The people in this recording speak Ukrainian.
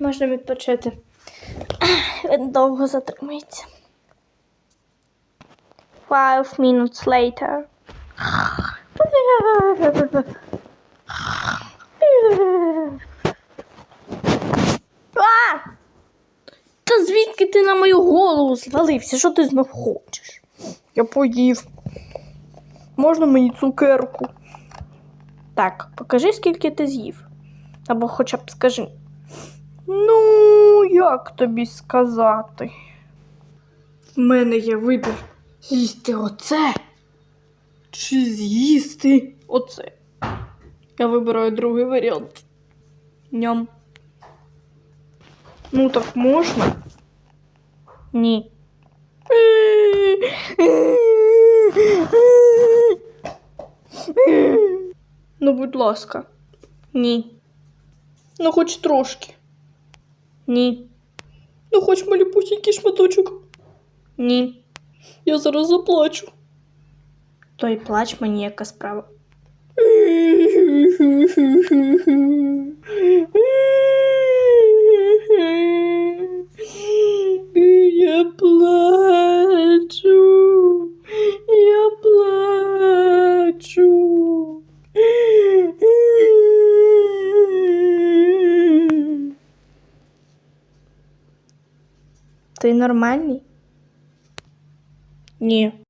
можна відпочити. Він довго затримується. Five minutes later. А! Та звідки ти на мою голову звалився? Що ти знов хочеш? Я поїв. Можна мені цукерку? Так, покажи, скільки ти з'їв. Або хоча б скажи. Ну, як тобі сказати? В мене є вибір з'їсти оце чи з'їсти оце. Я вибираю другий варіант. Ням. Ну, так можна? Ні. Ну, будь ласка. Ні. Ну, хоч трошки. Ні. Ну, хоч малюпусінький шматочок. Ні. Я зараз заплачу. То й плач мені яка справа. Ти нормальний? Ні.